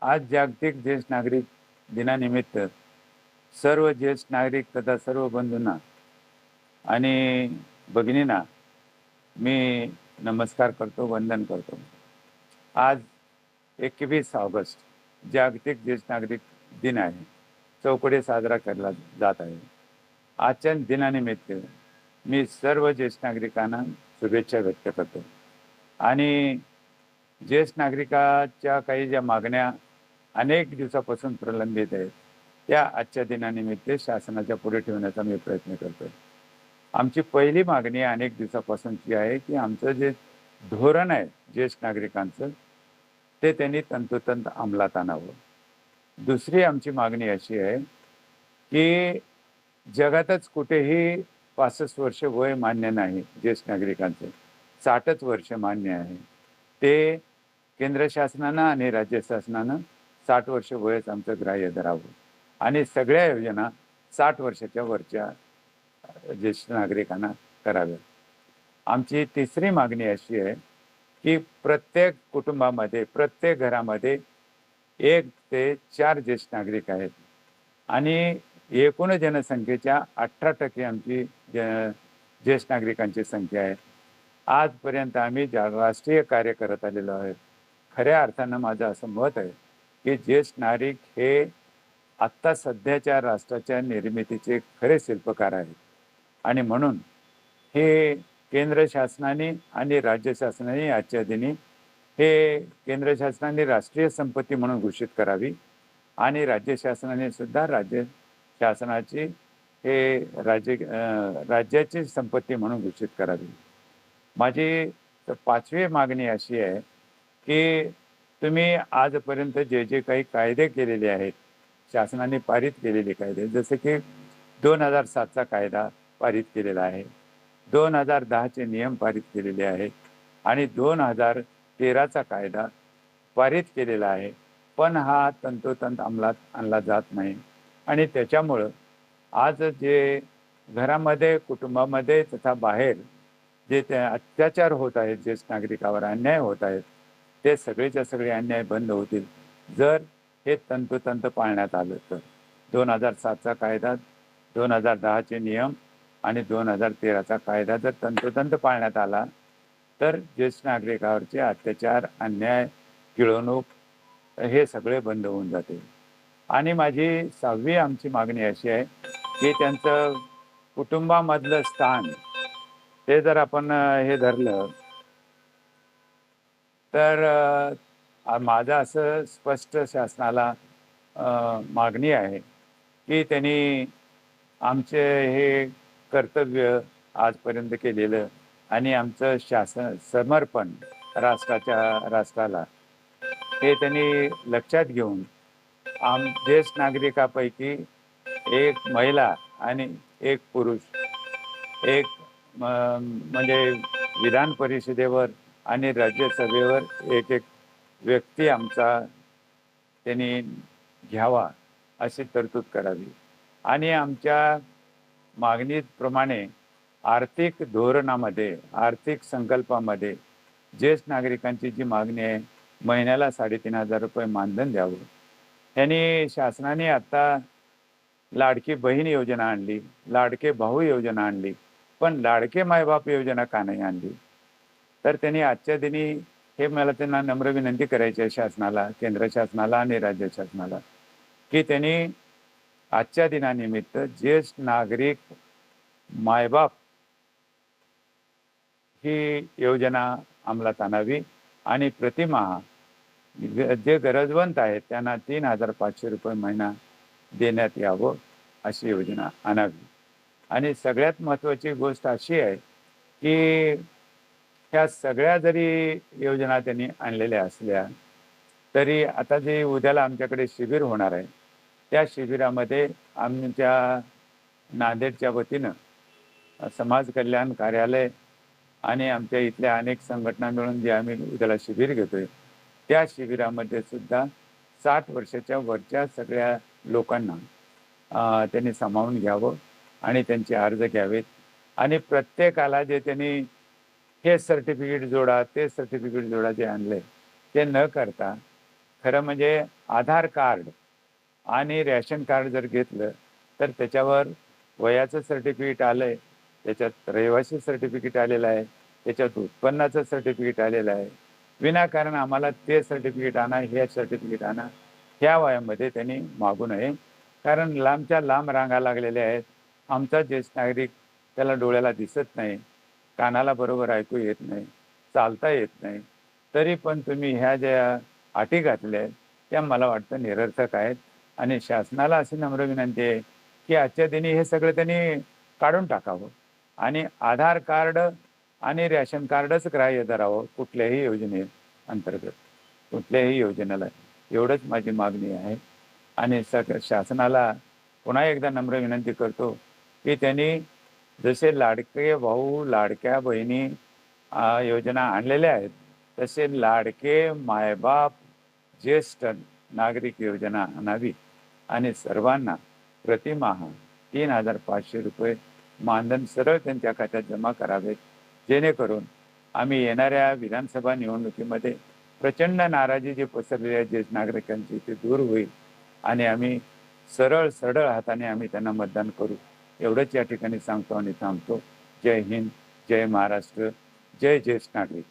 आज जागतिक ज्येष्ठ नागरिक दिनानिमित्त सर्व ज्येष्ठ नागरिक तथा सर्व बंधूंना आणि भगिनींना मी नमस्कार करतो वंदन करतो. आज एकवीस ऑगस्ट जागतिक ज्येष्ठ नागरिक दिन आहे. चौकडे साजरा केला जात आहे. आजच्या दिनानिमित्त मी सर्व ज्येष्ठ नागरिकांना शुभेच्छा व्यक्त करतो. आणि ज्येष्ठ नागरिकाच्या काही ज्या मागण्या अनेक दिवसापासून प्रलंबित आहेत. त्या आजच्या दिनानिमित्त शासनाच्या पुढे ठेवण्याचा मी प्रयत्न करतो आमची पहिली मागणी अनेक दिवसापासूनची आहे की आमचं जे धोरण आहे ज्येष्ठ नागरिकांचं ते त्यांनी तंतोतंत अंमलात आणावं. दुसरी आमची मागणी अशी आहे की जगातच कुठेही पासष्ट वर्ष वय मान्य नाही ज्येष्ठ नागरिकांचं. साठच वर्ष मान्य आहे. ते केंद्र शासनानं आणि राज्य शासनानं साठ वर्ष वयच आमचं ग्राह्य धरावं. आणि सगळ्या योजना साठ वर्षाच्या वरच्या ज्येष्ठ नागरिकांना कराव्यात. आमची तिसरी मागणी अशी आहे की प्रत्येक कुटुंबामध्ये प्रत्येक घरामध्ये एक ते चार ज्येष्ठ नागरिक आहेत. आणि एकूण जनसंख्येच्या अठरा टक्के आमची ज- ज्येष्ठ नागरिकांची संख्या आहे. आजपर्यंत आम्ही राष्ट्रीय कार्य करत आलेलो आहे खऱ्या अर्थानं माझं असं मत आहे की ज्येष्ठ नागरिक हे आत्ता सध्याच्या राष्ट्राच्या निर्मितीचे खरे शिल्पकार आहेत. आणि म्हणून हे केंद्र शासनाने आणि राज्य शासनाने आजच्या दिनी हे केंद्र शासनाने राष्ट्रीय संपत्ती म्हणून घोषित करावी आणि राज्य शासनाने सुद्धा राज्य शासनाची हे राज्य राज्याची संपत्ती म्हणून घोषित करावी. माझी पाचवी मागणी अशी आहे की तुम्ही आजपर्यंत जे जे काही कायदे केलेले आहेत शासनाने पारित केलेले कायदे जसे की दोन हजार सातचा कायदा पारित केलेला आहे दोन हजार दहाचे नियम पारित केलेले आहेत आणि दोन हजार तेराचा कायदा पारित केलेला आहे पण हा तंतोतंत अंमलात आणला जात नाही. आणि त्याच्यामुळं आज जे घरामध्ये कुटुंबामध्ये तथा बाहेर जे ते अत्याचार होत आहेत ज्येष्ठ नागरिकावर अन्याय होत आहेत ते सगळेच्या सगळे अन्याय बंद होतील. जर हे तंतोतंत पाळण्यात आलं तर. दोन हजार सातचा कायदा दोन हजार दहाचे नियम आणि दोन हजार तेराचा कायदा जर तंतोतंत पाळण्यात आला तर ज्येष्ठ नागरिकावरचे अत्याचार अन्याय किळवणूक हे सगळे बंद होऊन जाते आणि माझी सहावी आमची मागणी अशी आहे की त्यांचं कुटुंबामधलं स्थान ते जर आपण हे धरलं तर माझं असं स्पष्ट शासनाला मागणी आहे की त्यांनी आमचे हे कर्तव्य आजपर्यंत केलेलं आणि आमचं शासन समर्पण राष्ट्राच्या राष्ट्राला हे त्यांनी लक्षात घेऊन आम ज्येष्ठ नागरिकापैकी एक महिला आणि एक पुरुष एक म, म्हणजे विधान परिषदेवर आणि राज्यसभेवर एक एक व्यक्ती आमचा त्यांनी घ्यावा अशी तरतूद करावी. आणि आमच्या मागणीप्रमाणे आर्थिक धोरणामध्ये आर्थिक संकल्पामध्ये ज्येष्ठ नागरिकांची जी मागणी आहे महिन्याला साडेतीन हजार रुपये मानधन द्यावं. त्यांनी शासनाने आता लाडकी बहीण योजना आणली लाडके भाऊ योजना आणली पण लाडके मायबाप योजना का नाही आणली? तर त्यांनी आजच्या दिनी हे मला त्यांना नम्र विनंती करायची आहे शासनाला केंद्र शासनाला आणि राज्य शासनाला की त्यांनी आजच्या दिनानिमित्त ज्येष्ठ नागरिक मायबाप ही योजना अंमलात आणावी आणि प्रतिमाहा जे गरजवंत आहेत त्यांना तीन हजार पाचशे रुपये महिना देण्यात यावं अशी योजना आणावी. आणि सगळ्यात महत्त्वाची गोष्ट अशी आहे की ह्या सगळ्या जरी योजना त्यांनी आणलेल्या असल्या तरी आता जे उद्याला आमच्याकडे शिबिर होणार आहे त्या शिबिरामध्ये आमच्या नांदेडच्या वतीनं समाज कल्याण कार्यालय आणि आमच्या इथल्या अनेक संघटना मिळून जे आम्ही उद्याला शिबिर घेतोय त्या शिबिरामध्ये सुद्धा साठ वर्षाच्या वरच्या सगळ्या लोकांना त्यांनी सामावून घ्यावं आणि त्यांचे अर्ज घ्यावेत. आणि प्रत्येकाला जे त्यांनी हे सर्टिफिकेट जोडा ते सर्टिफिकेट जोडा जे आणले ते न करता खरं म्हणजे आधार कार्ड आणि रॅशन कार्ड जर घेतलं तर त्याच्यावर वयाचं सर्टिफिकेट आलंय त्याच्यात रहिवासी सर्टिफिकेट आलेलं आहे त्याच्यात उत्पन्नाचं सर्टिफिकेट आलेलं आहे. विनाकारण आम्हाला ते सर्टिफिकेट आणा हे सर्टिफिकेट आणा ह्या वयामध्ये त्यांनी मागू नये. कारण लांबच्या लांब रांगा लागलेल्या आहेत. आमचा ज्येष्ठ नागरिक त्याला डोळ्याला दिसत नाही. कानाला बरोबर ऐकू येत नाही चालता येत नाही. तरी पण तुम्ही ह्या ज्या अटी घातल्या आहेत त्या मला वाटतं निरर्थक आहेत. आणि शासनाला अशी नम्र विनंती आहे की आजच्या दिनी हे सगळं त्यांनी काढून टाकावं. आणि आधार कार्ड आणि रॅशन कार्डच ग्राह्य धरावं कुठल्याही योजने अंतर्गत. कुठल्याही योजनेला. एवढंच माझी मागणी आहे. आणि सग शासनाला पुन्हा एकदा नम्र विनंती करतो की त्यांनी जसे लाडके भाऊ लाडक्या बहिणी योजना आणलेल्या आहेत तसे लाडके मायबाप ज्येष्ठ नागरिक योजना आणावी आणि सर्वांना प्रतिमाह तीन हजार पाचशे रुपये मानधन सरळ त्यांच्या खात्यात जमा करावेत जेणेकरून आम्ही येणाऱ्या विधानसभा निवडणुकीमध्ये प्रचंड नाराजी जी पसरलेली आहे ज्येष्ठ नागरिकांची ती दूर होईल आणि आम्ही सरळ सरळ हाताने आम्ही त्यांना मतदान करू. एवढंच या ठिकाणी सांगतो आणि थांबतो. जय हिंद जय महाराष्ट्र जय ज्येष्ठ नागरिक.